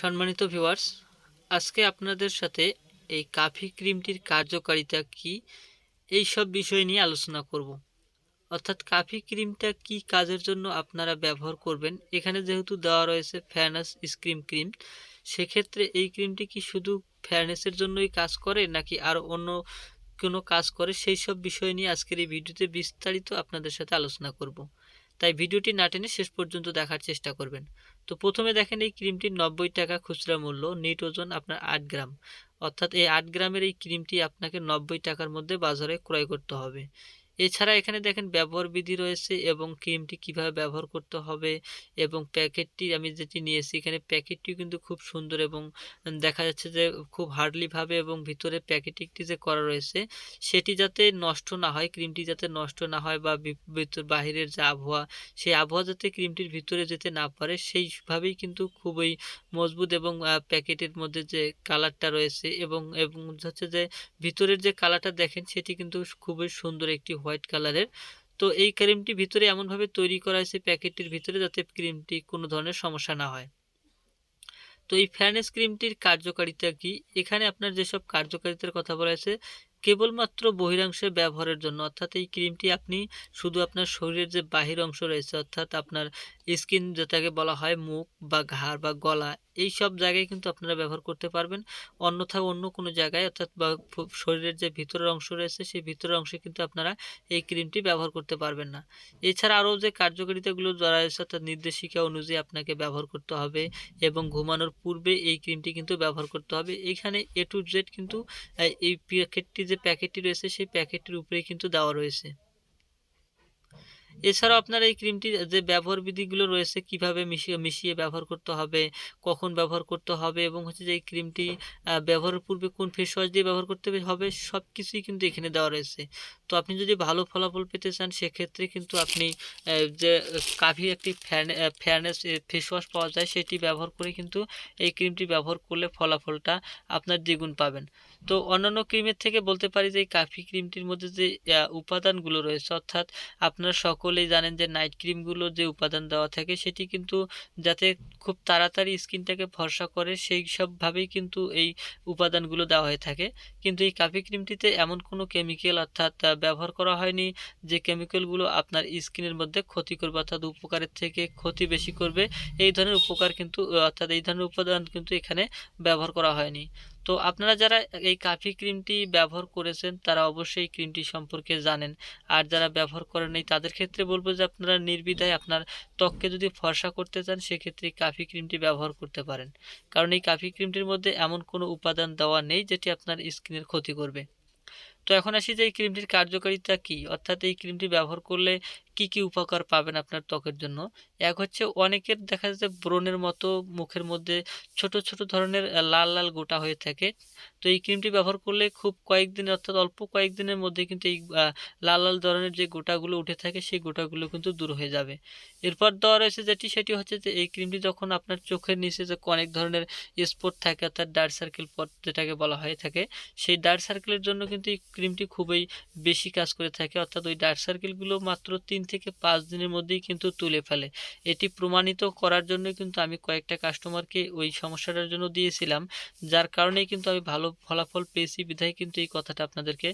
সম্মানিত ভিউয়ার্স আজকে আপনাদের সাথে এই কাফি ক্রিমটির কার্যকারিতা কি, এই সব বিষয় নিয়ে আলোচনা করব। অর্থাৎ কাফি ক্রিমটা কি কাজের জন্য আপনারা ব্যবহার করবেন? এখানে যেহেতু দেওয়া রয়েছে ফ্যানাস স্ক্রিম ক্রিম সেক্ষেত্রে এই ক্রিমটি কি শুধু ফ্যারনেসের জন্যই কাজ করে, নাকি আর অন্য কোনো কাজ করে? সেই সব বিষয় নিয়ে আজকের এই ভিডিওতে বিস্তারিত আপনাদের সাথে আলোচনা করব। তাই ভিডিওটি না টেনে শেষ পর্যন্ত দেখার চেষ্টা করবেন। তো প্রথমে দেখেন এই ক্রিমটির নব্বই টাকা খুচরা মূল্য, নিট ওজন আপনার আট গ্রাম। অর্থাৎ এই আট গ্রামের এই ক্রিমটি আপনাকে নব্বই টাকার মধ্যে বাজারে ক্রয় করতে হবে। এছাড়া এখানে দেখেন ব্যবহার বিধি রয়েছে এবং ক্রিমটি কীভাবে ব্যবহার করতে হবে এবং প্যাকেটটি আমি যেটি নিয়েছি, এখানে প্যাকেটটি কিন্তু খুব সুন্দর এবং দেখা যাচ্ছে যে খুব হার্ডলিভাবে এবং ভিতরে প্যাকেটিংটি যে করা রয়েছে সেটি যাতে নষ্ট না হয়, ক্রিমটি যাতে নষ্ট না হয় বা ভিতর বাহিরের যে আবহাওয়া, সেই আবহাওয়া যাতে ক্রিমটির ভিতরে যেতে না পারে সেইভাবেই কিন্তু খুবই মজবুত এবং প্যাকেটের মধ্যে যে কালারটা রয়েছে এবং এবং হচ্ছে যে ভিতরের যে কালারটা দেখেন সেটি কিন্তু খুবই সুন্দর একটি হোয়াইট কালারের। তো এই ক্রিমটি ভিতরে এমনভাবে তৈরি করা হয়েছে প্যাকেটটির ভিতরে যাতে ক্রিমটি কোনো ধরনের সমস্যা না হয়। তো এই ফ্যানেস ক্রিমটির কার্যকারিতা কি? এখানে আপনার যেসব কার্যকারিতার কথা বলা হয়েছে, কেবলমাত্র বহিরাংশের ব্যবহারের জন্য, অর্থাৎ এই ক্রিমটি আপনি শুধু আপনার শরীরের যে বাহির অংশ রয়েছে, অর্থাৎ আপনার স্কিন, যেটাকে বলা হয় মুখ বা ঘাড় বা গলা এই সব জায়গায় কিন্তু আপনারা ব্যবহার করতে পারবেন। অন্যথা অন্য কোনো জায়গায় অর্থাৎ শরীরের যে ভিতরের অংশ রয়েছে, সেই ভিতরের অংশে কিন্তু আপনারা এই ক্রিমটি ব্যবহার করতে পারবেন না। এছাড়া আরও যে কার্যকারিতাগুলো যারা রয়েছে, অর্থাৎ নির্দেশিকা অনুযায়ী আপনাকে ব্যবহার করতে হবে এবং ঘুমানোর পূর্বে এই ক্রিমটি কিন্তু ব্যবহার করতে হবে। এখানে এ টু জেড কিন্তু এই প্যাকেটটি যে প্যাকেটটি রয়েছে, সেই প্যাকেটটির উপরেই কিন্তু দেওয়া রয়েছে। এছাড়াও আপনার এই ক্রিমটি যে ব্যবহার বিধিগুলো রয়েছে, কীভাবে মিশিয়ে মিশিয়ে ব্যবহার করতে হবে, কখন ব্যবহার করতে হবে এবং হচ্ছে যে এই ক্রিমটি ব্যবহারের পূর্বে কোন ফেস ওয়াশ দিয়ে ব্যবহার করতে হবে সব কিছুই কিন্তু এখানে দেওয়া রয়েছে। তো আপনি যদি ভালো ফলাফল পেতে চান, সেক্ষেত্রে কিন্তু আপনি যে, কাফি একটি ফ্যান ফেয়ারনেস ফেস ওয়াশ পাওয়া যায়, সেটি ব্যবহার করে কিন্তু এই ক্রিমটি ব্যবহার করলে ফলাফলটা আপনার দ্বিগুণ পাবেন। তো অন্যান্য ক্রিমের থেকে বলতে পারি যে, এই কাফি ক্রিমটির মধ্যে যে উপাদানগুলো রয়েছে, অর্থাৎ আপনারা সকলেই জানেন যে নাইট ক্রিমগুলো যে উপাদান দেওয়া থাকে সেটি কিন্তু যাতে খুব তাড়াতাড়ি স্কিনটাকে ফর্সা করে সেই সবভাবেই কিন্তু এই উপাদানগুলো দেওয়া হয়ে থাকে। কিন্তু এই কাফি ক্রিমটিতে এমন কোনো কেমিক্যাল অর্থাৎ ব্যবহার করা হয়নি যে কেমিক্যালগুলো আপনার স্কিনের মধ্যে ক্ষতি করবে অর্থাৎ উপকারের থেকে ক্ষতি বেশি করবে। এই ধরনের উপকার কিন্তু অর্থাৎ এই ধরনের উপাদান কিন্তু এখানে ব্যবহার করা হয়নি। তো আপনারা যারা এই কাফি ক্রিমটি ব্যবহার করেছেন, তারা অবশ্যই এই ক্রিমটি সম্পর্কে জানেন। আর যারা ব্যবহার করেন নাই, তাদের ক্ষেত্রে বলব যে আপনারা নির্বিধায় আপনার ত্বককে যদি ফর্সা করতে চান, সেক্ষেত্রে এই কাফি ক্রিমটি ব্যবহার করতে পারেন। কারণ এই কাফি ক্রিমটির মধ্যে এমন কোনো উপাদান দেওয়া নেই, যেটি আপনার স্কিনের ক্ষতি করবে। তো এখন আসি যে এই ক্রিমটির কার্যকারিতা কি? অর্থাৎ এই ক্রিমটি ব্যবহার করলে কি কি উপকার পাবেন আপনার ত্বকের জন্য? এক হচ্ছে অনেকের দেখা যাচ্ছে ব্রণের মতো মুখের মধ্যে ছোট ছোট ধরনের লাল লাল গোটা হয়ে থাকে। তো এই ক্রিমটি ব্যবহার করলে খুব কয়েকদিন, অর্থাৎ অল্প কয়েকদিনের মধ্যে কিন্তু এই লাল লাল ধরনের যে গোটাগুলো উঠে থাকে, সেই গোটাগুলো কিন্তু দূর হয়ে যাবে। এরপর দেওয়া রয়েছে যেটি, সেটি হচ্ছে যে এই ক্রিমটি যখন আপনার চোখের নিচে যে অনেক ধরনের স্পট থাকে, অর্থাৎ ডার্ক সার্কেল পট যেটাকে বলা হয়ে থাকে, সেই ডার্ক সার্কেলের জন্য কিন্তু এই ক্রিমটি খুবই বেশি কাজ করে থাকে। অর্থাৎ ওই ডার্ক সার্কেলগুলো মাত্র তিন থেকে পাঁচ দিনের মধ্যেই কিন্তু তুলে ফেলে। এটি প্রমাণিত করার জন্য কিন্তু আমি কয়েকটা কাস্টমারকে ওই সমস্যাটার জন্য দিয়েছিলাম, যার কারণেই কিন্তু আমি ভালো ফলাফল পেয়েছি। বিধায় কিন্তু এই কথাটা আপনাদেরকে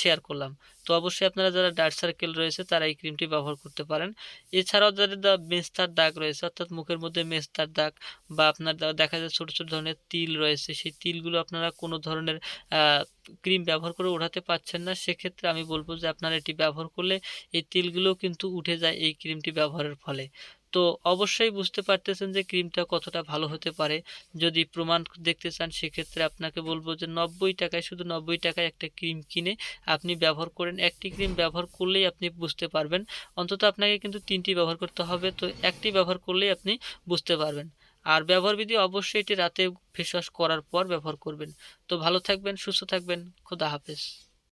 শেয়ার করলাম। তো অবশ্যই আপনারা যারা ডার্ক সার্কেল রয়েছে, তারা এই ক্রিমটি ব্যবহার করতে পারেন। এছাড়াও যাদের মেস্তার দাগ রয়েছে, অর্থাৎ মুখের মধ্যে মেস্তার দাগ বা আপনার দেখা যায় ছোটো ছোটো ধরনের তিল রয়েছে, সেই তিলগুলো আপনারা কোনো ধরনের ক্রিম ব্যবহার করে ওঠাতে পাচ্ছেন না। সেক্ষেত্রে আমি বলব যে আপনারা এটি ব্যবহার করলে এই তিলগুলো কিন্তু উঠে যায় এই ক্রিমটি ব্যবহারের ফলে। তো অবশ্যই বুঝতে পারতেছেন যে ক্রিমটা কতটা ভালো হতে পারে। যদি প্রমাণ দেখতে চান, সেক্ষেত্রে আপনাকে বলব যে নব্বই টাকায়, শুধু নব্বই টাকায় একটা ক্রিম কিনে আপনি ব্যবহার করেন। একটি ক্রিম ব্যবহার করলেই আপনি বুঝতে পারবেন। অন্তত আপনাকে কিন্তু তিনটি ব্যবহার করতে হবে। তো একটি ব্যবহার করলেই আপনি বুঝতে পারবেন। আর ব্যবহার বিধি অবশ্যই এটি রাতে ফেস ওয়াশ করার পর ব্যবহার করবেন। তো ভালো থাকবেন, সুস্থ থাকবেন। খুদা হাফেজ।